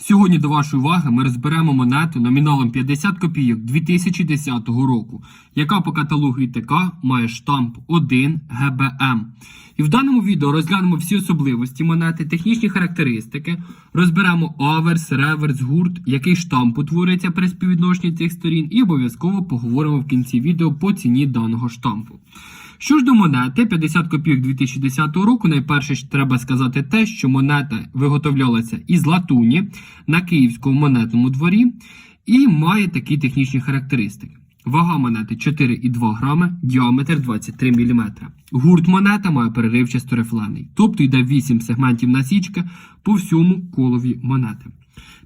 Сьогодні до вашої уваги ми розберемо монету номіналом 50 копійок 2010 року, яка по каталогу ІТК має штамп 1 ГБМ. І в даному відео розглянемо всі особливості монети, технічні характеристики, розберемо аверс, реверс, гурт, який штамп утворюється при співвідношенні цих сторін, і обов'язково поговоримо в кінці відео по ціні даного штампу. Що ж до монети 50 копійок 2010 року, найперше треба сказати те, що монета виготовлялася із латуні на київському монетному дворі і має такі технічні характеристики. Вага монети 4,2 грами, діаметр 23 мм. Гурт монета має переривчасто рифлений, тобто йде 8 сегментів насічки по всьому колові монети.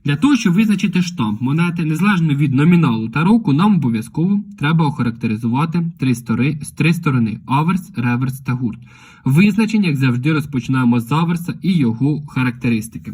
Для того, щоб визначити штамп монети, незалежно від номіналу та року, нам обов'язково треба охарактеризувати три, стори, три сторони аверс, реверс та гурт. Визначення, як завжди, розпочинаємо з аверса і його характеристики.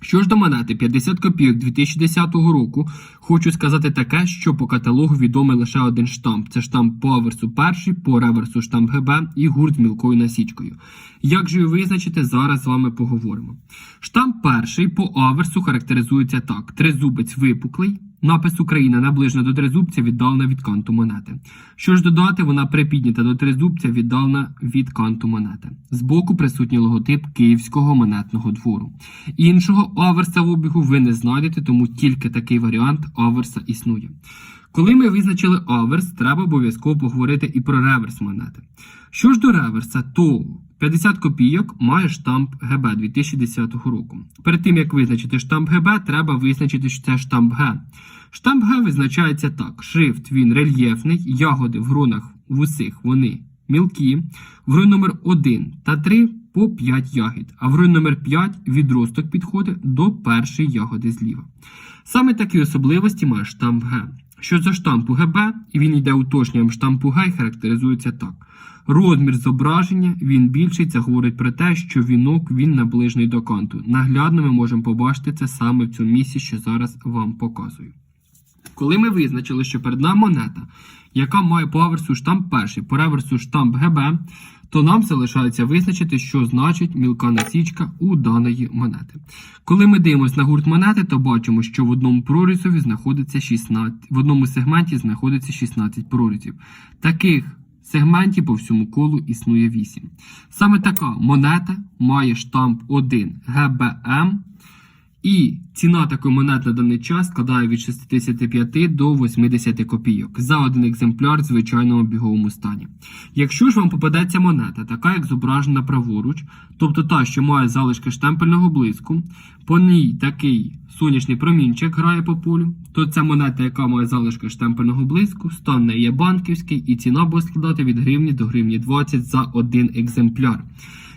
Що ж до монети 50 копійок 2010 року, хочу сказати таке, що по каталогу відомий лише один штамп. Це штамп по аверсу перший, по реверсу штамп ГБ і гурт з мілкою насічкою. Як же його визначити, зараз з вами поговоримо. Штамп перший по аверсу характеризується так: тризубець випуклий. Напис Україна наближена до тризубця віддалена від канту монети. Що ж додати, вона припіднята до тризубця віддалена від канту монети. Збоку присутній логотип Київського монетного двору. Іншого аверса в обігу ви не знайдете, тому тільки такий варіант аверса існує. Коли ми визначили аверс, треба обов'язково поговорити і про реверс монети. Що ж до реверса, то 50 копійок має штамп ГБ 2010 року. Перед тим як визначити штамп ГБ, треба визначити, що це штамп Г. Штамп Г визначається так: шрифт він рельєфний, ягоди в гронах вусих вони мілкі, в грон номер 1 та 3 по 5 ягід, а в грон номер 5 відросток підходить до першої ягоди зліва. Саме такі особливості має штамп Г. Що за штампу ГБ, і він йде уточненням штампу Г і характеризується так. Розмір зображення він більший. Це говорить про те, що вінок він наближений до канту. Наглядно ми можемо побачити це саме в цьому місці, що зараз вам показую. Коли ми визначили, що перед нами монета, яка має по аверсу штамп перший, по реверсу штамп ГБ, то нам залишається визначити, що значить мілка насічка у даної монети. Коли ми дивимося на гурт монети, то бачимо, що в одному прорізові знаходиться 16, в одному сегменті знаходиться 16 прорізів. Таких сегментів по всьому колу існує 8. Саме така монета має штамп 1 ГБМ. І ціна такої монети на даний час складає від 65 до 80 копійок за один екземпляр в звичайному біговому стані. Якщо ж вам попадеться монета, така як зображена праворуч, тобто та, що має залишки штемпельного блиску, по ній такий сонячний промінчик грає по полю, то це монета, яка має залишки штемпельного блиску, стан не є банківський, і ціна буде складати від гривні до гривні 20 за один екземпляр.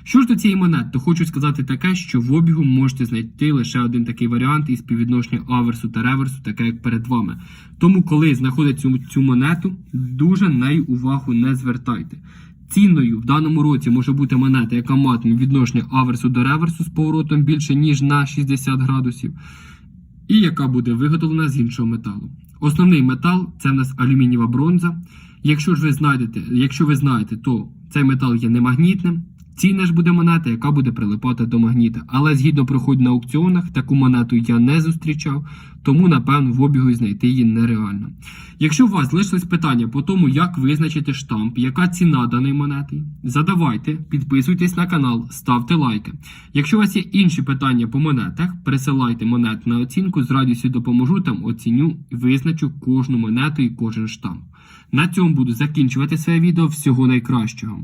Що ж до цієї монети, то хочу сказати таке, що в обігу можете знайти лише один такий варіант із співвідношення аверсу та реверсу, таке як перед вами. Тому, коли знаходите цю, цю монету, дуже нею увагу не звертайте. Цінною в даному році може бути монета, яка матиме відношення аверсу до реверсу з поворотом більше, ніж на 60 градусів, і яка буде виготовлена з іншого металу. Основний метал це в нас алюмінієва бронза. Якщо ж ви знайдете, якщо ви знаєте, то цей метал є немагнітним. Цінна ж буде монета, яка буде прилипати до магніта. Але згідно проходу на аукціонах, таку монету я не зустрічав, тому, напевно, в обігу знайти її нереально. Якщо у вас залишилось питання по тому, як визначити штамп, яка ціна даної монети, задавайте, підписуйтесь на канал, ставте лайки. Якщо у вас є інші питання по монетах, присилайте монет на оцінку, з радістю допоможу там, оціню і визначу кожну монету і кожен штамп. На цьому буду закінчувати своє відео. Всього найкращого.